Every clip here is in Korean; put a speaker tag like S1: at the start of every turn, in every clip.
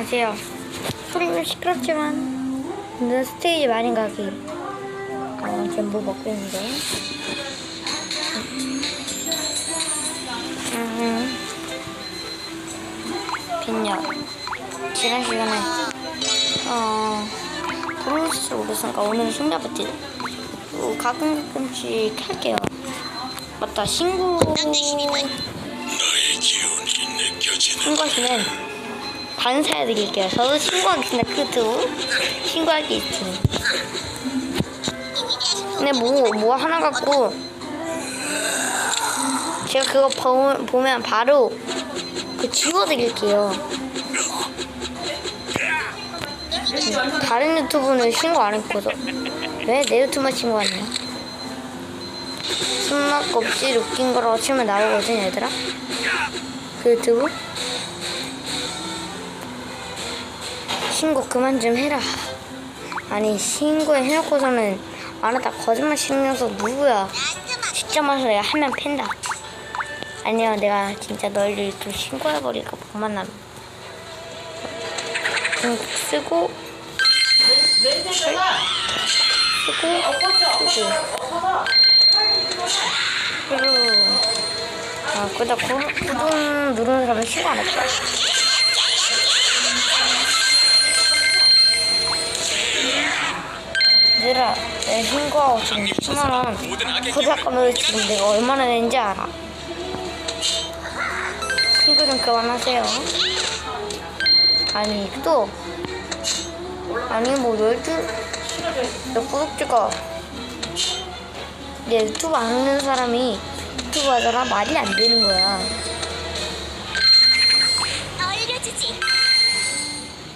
S1: 안녕하세요. 소리는 시끄럽지만 오늘 스테이지 많이 가기. 어, 지금 뭐 먹고 있는데. 음, 빈력. 지난 시간에 어 브루스 오르선가 오늘은 승자부티 어, 가끔 가끔씩 할게요. 맞다
S2: 느껴지는
S1: 신고하시면 반사해 드릴게요. 저도 신고하겠습니다. 그것도 신고하기 있음. 근데 뭐, 뭐 하나 갖고 제가 그거 보, 보면 바로 그 지워드릴게요. 다른 유튜브는 신고 안 했거든. 왜 내 유튜브만 신고 안 해? 숨막 껍질 웃긴 거라고 치면 나오거든, 얘들아. 그 유튜브? 신고 그만 좀 해라. 아니 신고해 해놓고서는 안 하다 거짓말 녀석 누구야? 진짜 내가 하면 팬다. 아니요 내가 진짜 너희들 좀 신고해버릴까 그만 남. 응, 쓰고 쓰고 쓰고 그리고 아 그다 구독 누르는 사람은 신고 안 했다. 얘들아, 내 신고하고 지금 10만원 구독권을 지금 내가 얼마나 낸지 알아. 신고 좀 그만하세요. 아니, 또. 아니, 뭐, 열두, 내 구독자가 내 유튜브 안 하는 사람이 유튜브 하잖아? 말이 안 되는 거야.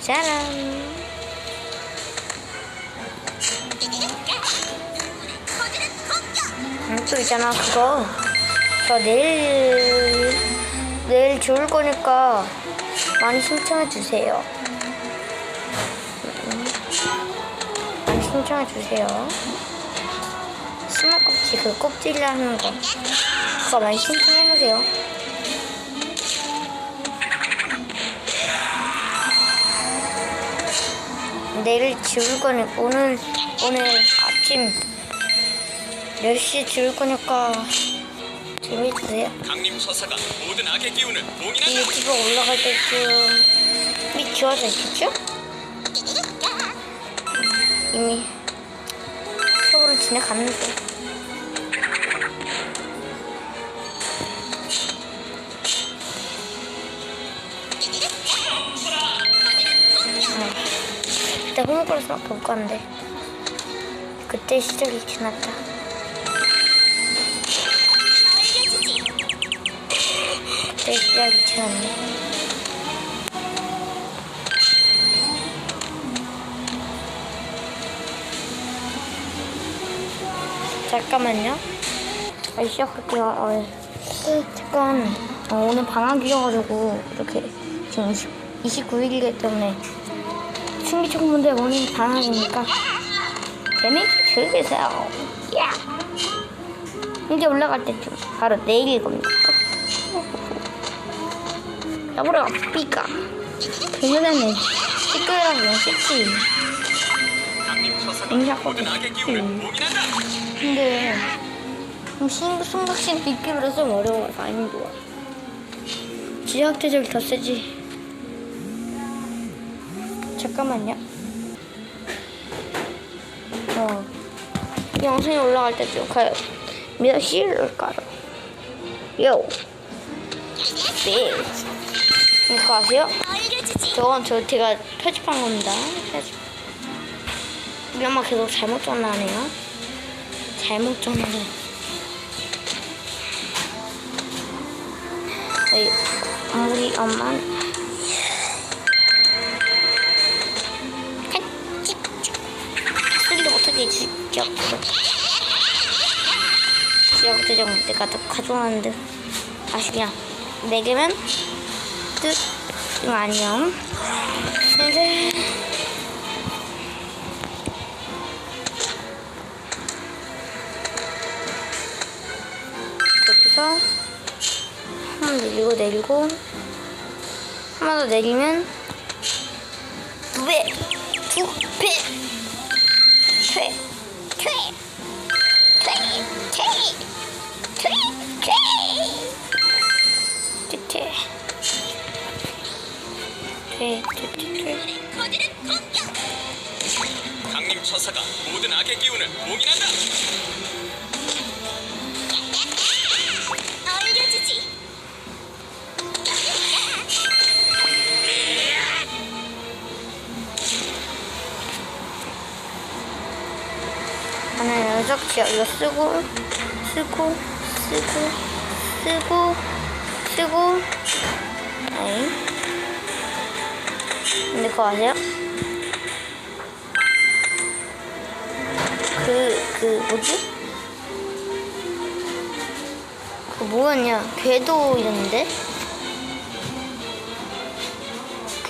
S1: 짜란. 음, 또 있잖아 그거. 저 내일 내일 좋을 거니까 많이 신청해 주세요. 음, 많이 신청해 주세요. 수납 껍질 그 껍질이라 하는 거. 그거 많이 신청해 놓으세요. 내일 지울 거니 오늘 오늘 아침 10시 지울 거니까 준비해주세요.
S3: 강림 서사가 모든 악의 기운을
S1: 이
S3: 봉인한다.
S1: 유튜브 올라갈 때쯤 이미 지워져 있겠죠? 이미 세월은 지나갔는데 그때 호모그라스 볼 건데 그때 시절이 지났다. 시절이 지났네. 잠깐만요. 아, 시작할게요. 어, 잠깐. 어, 오늘 방학이어가지고 이렇게 지금 20, 29일이기 때문에 승기청문대 오늘 방학이니까 재밌게 즐기세요. 야! 이제 올라갈 때쯤 바로 내일일 겁니다. 여보라 삐까.
S3: 악의 기운을
S1: 음.
S3: 봉인한다.
S1: 근데 신 순각신 비키브로 좀 어려워. 많이 좋아. 지역 대적이 더 세지. 잠깐만요. 어. 이 영상이 올라갈 때쯤 과연 몇 시일까요? 요. 네. 이거 아세요? 저건 저 제가 편집한 겁니다. 편집. 우리 엄마 계속 잘못 전화하네요. 잘못 전화를. 저희 우리 엄마는 소리도 못하게 지적 지역 대적 내가 또 가져왔는데 아시냐 네 개면 뜻 응, 안녕 이제 여기서 한 번 내리고 내리고 한 번 더 내리면
S2: 공격.
S3: 강림 처사가 모든 악의 기운을 봉인한다.
S2: 얼려주지.
S1: 여섯 개 이거 쓰고 쓰고 쓰고 쓰고 쓰고 그거 아세요? 그, 그 뭐지? 그 뭐였냐 궤도 이랬는데?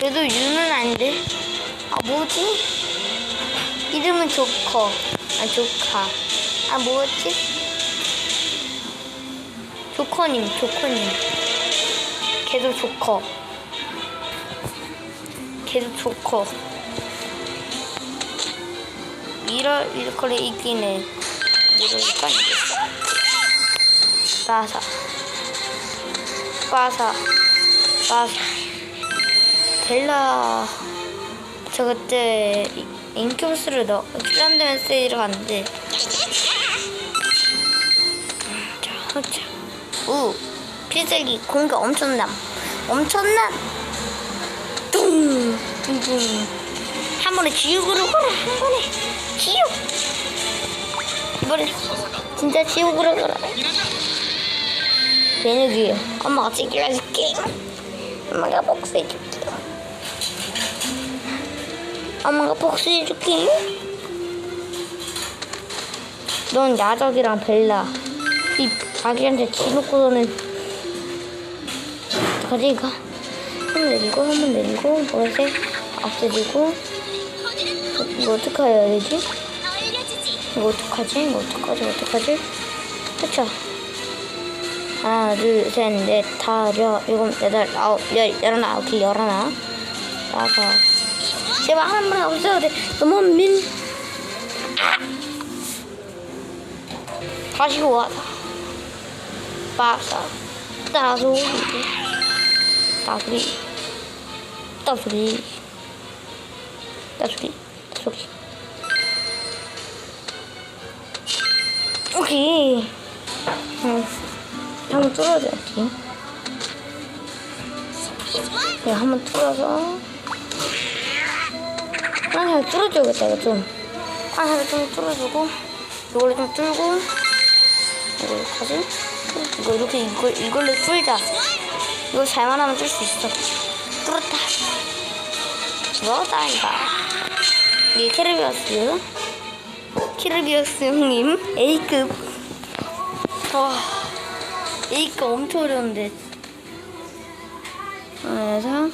S1: 궤도 유는 아닌데? 아 뭐지? 이름은 조커. 아, 조카. 아, 뭐였지? 조커님, 조커님. 걔도 조커. 걔도 조커. 이럴, 이렇게 이기네. 이러니까 이겼어. 빠사. 빠사. 빠사. 벨라. 저 그때 이- 인큐브스를 넣어 필란드 메시지를 갔는데 자, 자, 우 필살기 공격 엄청남 엄청남 뚱 뚱뚱 한 번에 지옥으로 가라 한 번에 지옥 이번에 진짜 지옥으로 가라 베네기 엄마가 찍힐해줄게. 엄마가 복수해줄게. 엄마가 복수해줄게. 넌 야적이랑 벨라. 이 아기한테 지놓고서는 이거? 한번 내리고 한 번 내리고 보라색 없애지고 이거 어떻게 해야 되지? 이거 어떡하지? 이거 어떡하지? 어떡하지? 그쵸? 하나, 둘, 셋, 넷, 다, 여, 일곱, 여덟, 아홉, 열, 열하나, 오케이, 열하나. 다섯. 제발 한 번에 없애야 돼. 너무 민. 다시 와. 빠사. 따소리. 따소리. 따소리. 따소리. 따소리. 오케이. 응. 한번 뚫어줘야지. 그냥 한번 뚫어서. 잘 뚫어줘야겠다, 이거 좀. 하나 좀 뚫어주고, 이걸로 좀 뚫고, 이거 어떡하지? 이거 이렇게 이걸, 이걸로 뚫자. 이거 잘만 하면 뚫 수 있어. 뚫었다. 뚫었다, 이거. 이게 캐르비어스. 캐르비어스 형님. A급. 와. A급 엄청 어려운데. 그래서.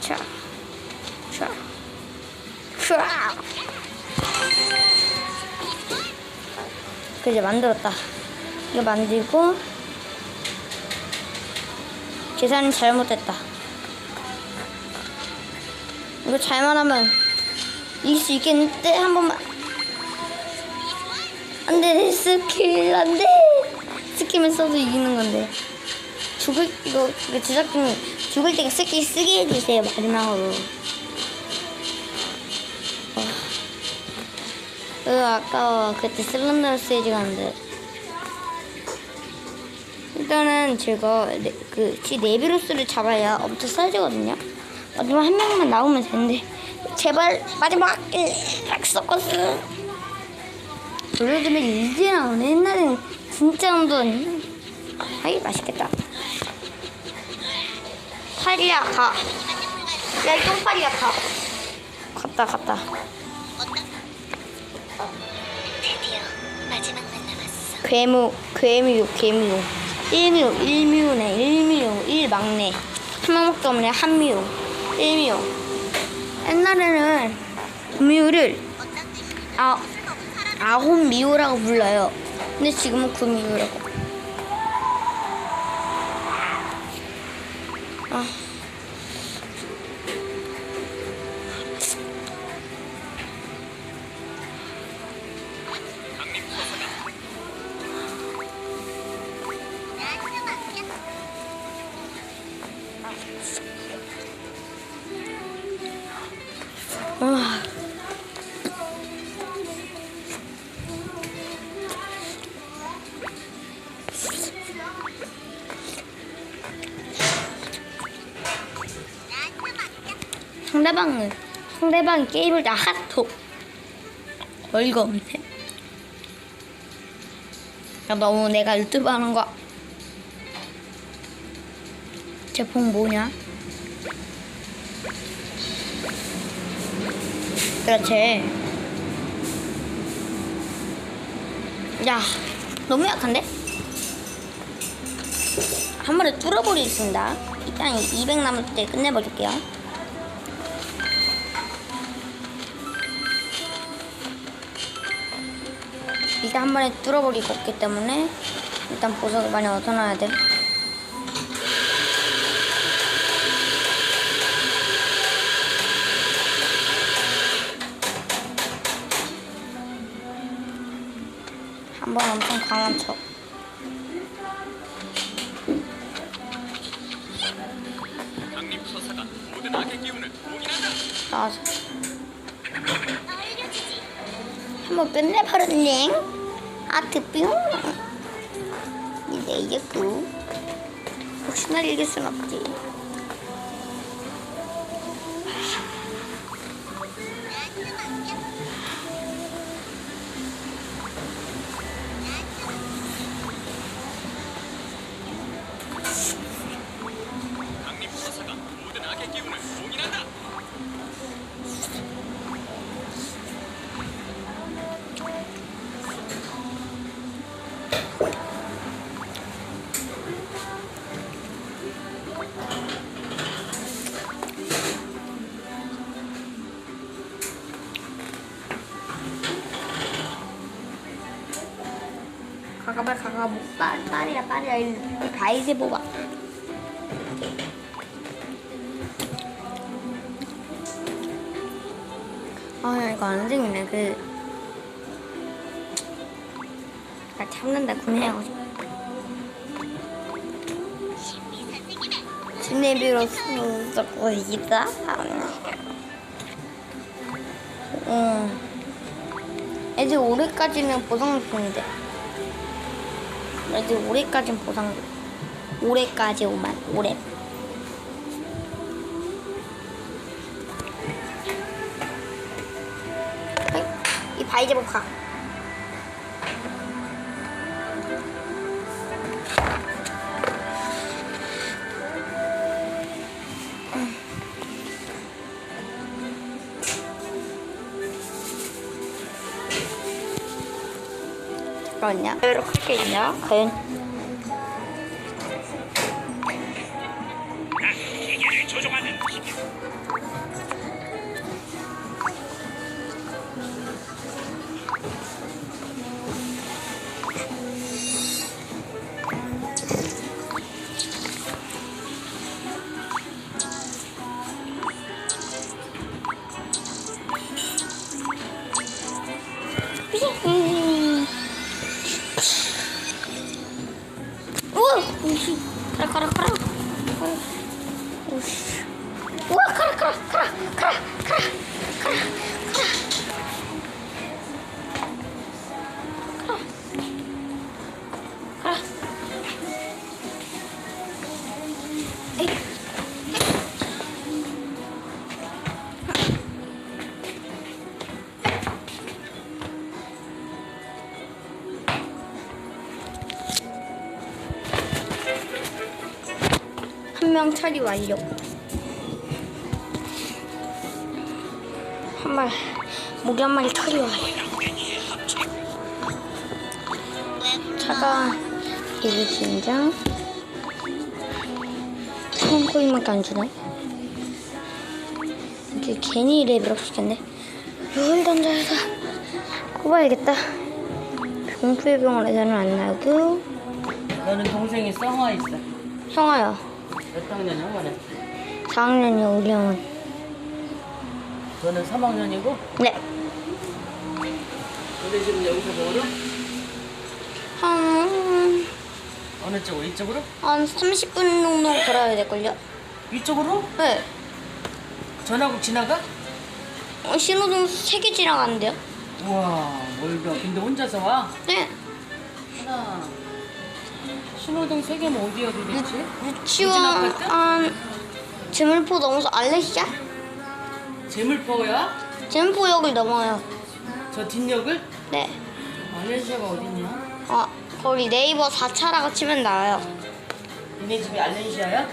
S1: 자, 자, 자. 그 이제 만들었다. 이거 만들고 계산 잘못했다. 이거 잘만 하면 이길 수 있겠는데 한 번만. 안돼 스킬 안돼 스킬만 써도 이기는 건데. 죽을 이거 이거 제작진 죽을 때 스킬 쓰게 해주세요 마지막으로. 어. 으 아까워 그때 슬렌더 스테이지 갔는데 일단은 제가 네, 그 네비루스를 잡아야 엄청 싸지거든요. 마지막 한 명만 나오면 되는데 제발 마지막 락서커스 노래들은 이제 나오네 옛날에는 진짜 엄던 아이 맛있겠다. 파리야 가. 야 이거 파리야 가. 갔다 갔다. 괴무 괴뮤 괴뮤 일뮤 일뮤네 일뮤 일막내 한 명밖에 없네 한뮤 일뮤 옛날에는 구뮤를 아 아홉 미호라고 불러요. 근데 지금은 구미호라고 상대방은 상대방이 게임을 다 핫톡 어이가 없네 야, 너무 내가 유튜브 하는 거. 제품 뭐냐? 그렇지. 야 너무 약한데? 한 번에 뚫어버리겠습니다. 일단 200 남을 때 끝내버릴게요 일단 한 번에 뚫어버리고 없기 때문에 일단 보석을 많이 얻어놔야 돼 한 번 엄청 강한 척. 나와서. 한번 끝내버렸네. 아트 뿅. 이제 이겼고. 빨리 가가 뭐 빨리 빨리야 이 바이제 뽑아. 아 이거 안 생기네 그. 나 참는다 구매하고 싶어. 진내비로 쓰고 있다. 응. 애들 올해까지는 보상 중인데. 애들 올해까지는 보상 중. 올해까지 오만 올해. 이 바이제복 가. 잠깐만요. 이렇게 할게 있냐? 한명 처리 완료. 한 마리, 모기 한 마리 처리 완료. 차가 일진장 천 코인밖에 안 주네. 이게 괜히 레벨업 시켰네. 이걸 던져서 꼽아야겠다. 병fu의 병원에서는 안 나고
S4: 너는 동생이 쌍화 있어.
S1: 형아야
S4: 몇 학년이야, 원래?
S1: 4학년이야 우리 형은.
S4: 너는 3학년이고,
S1: 네.
S4: 근데 지금 여기서 뭐로?
S1: 한,
S4: 어느 쪽으로? 이쪽으로?
S1: 한 30분 정도 걸어야 될걸요?
S4: 이쪽으로?
S1: 네.
S4: 전화국 지나가?
S1: 어, 신호등 3개 지나가는데요?
S4: 우와, 멀다. 근데 혼자서 와?
S1: 네.
S4: 하나. 신호등 세 개면 어디야 도대체?
S1: 유치원, 한, 드물포 넘어서 알레시아?
S4: 재물포야?
S1: 젠포역을 넘어요.
S4: 저 뒷역을?
S1: 네.
S4: 알렌시아가 어딨냐?
S1: 어, 거기 네이버 4차라고 치면 나와요.
S4: 니네 집이 알렌시아야?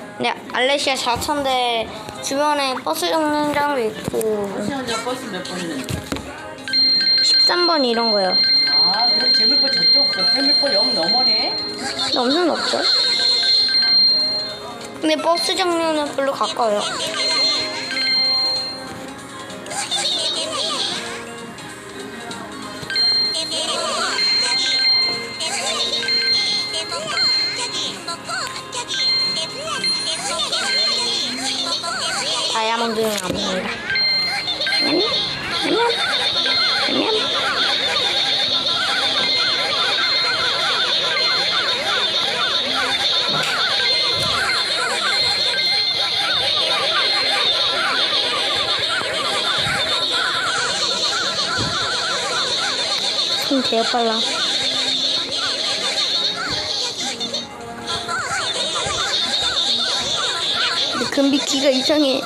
S1: 네, 알레시아 4차인데 주변에 버스 정류장도 있고
S4: 시원자 버스 몇 번이는데?
S1: 13번 이런 거요.
S4: 아 그럼 재물포 저쪽 그 재물포 역 넘어네?
S1: 근데 엄청 높죠? 근데 버스 정류는 별로 가까워요. 안 보입니다. 안녕? 안녕? 안녕? 손 되게 빨라. 근데 금비키가 이상해.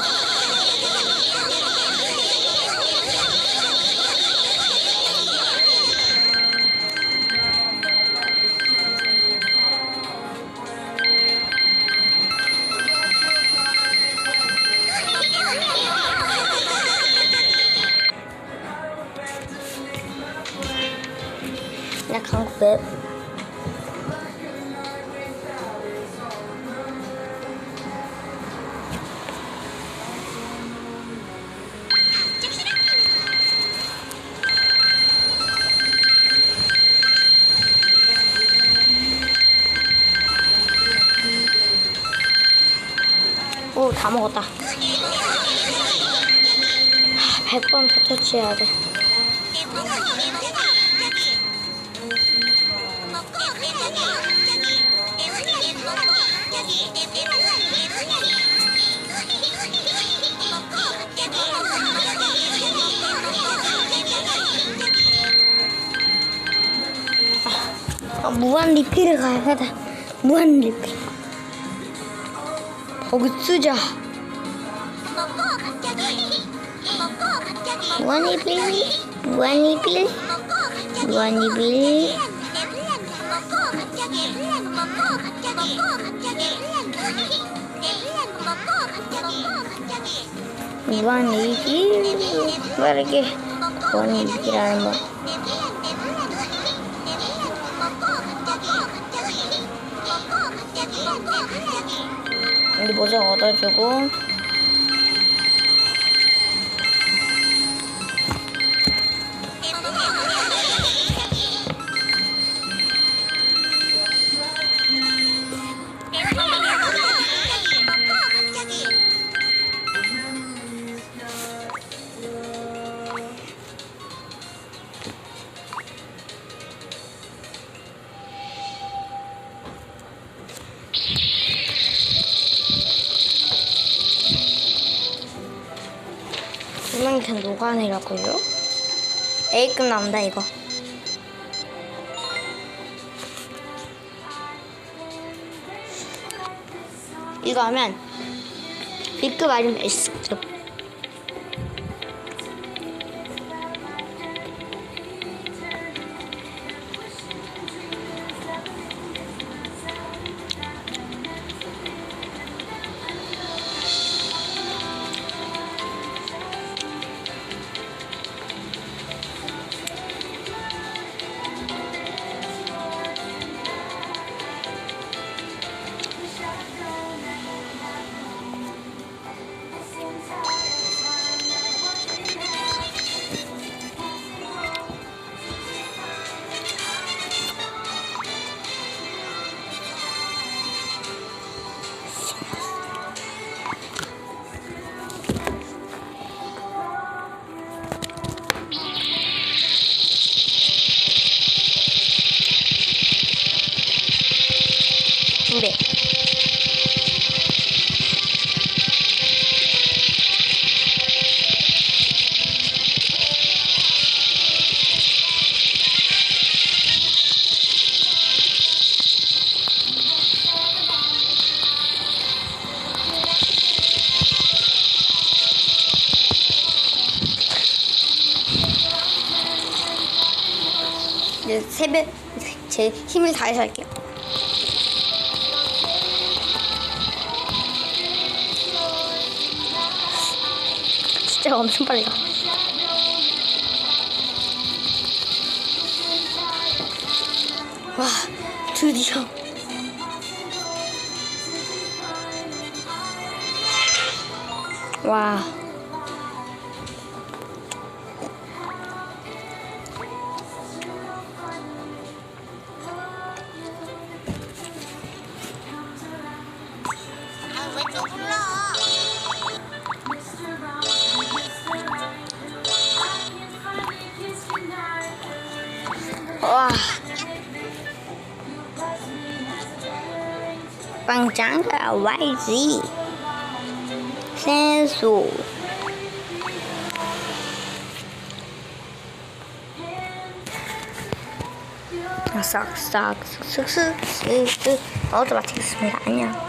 S1: 100번 더 터치해야 돼. 아, 무한 리필을 가야 돼. 무한 리필. 거기 쓰자. 리필. 무한 리필. 무한 리필. 무한 리필. 빠르게. 무한 리필하는 거. 우리 모자 얻어주고. 조명탄 녹아내라고요? A급 나온다 이거. 이거 하면 B급 아니면 S급. 세배 제 힘을 다해서 할게요. 진짜 엄청 빨리 가. 와, 드디어. 와. 빵장가 YZ 센소 싹싹 쓱쓱 쓱쓱 어automatic 습니다 안녕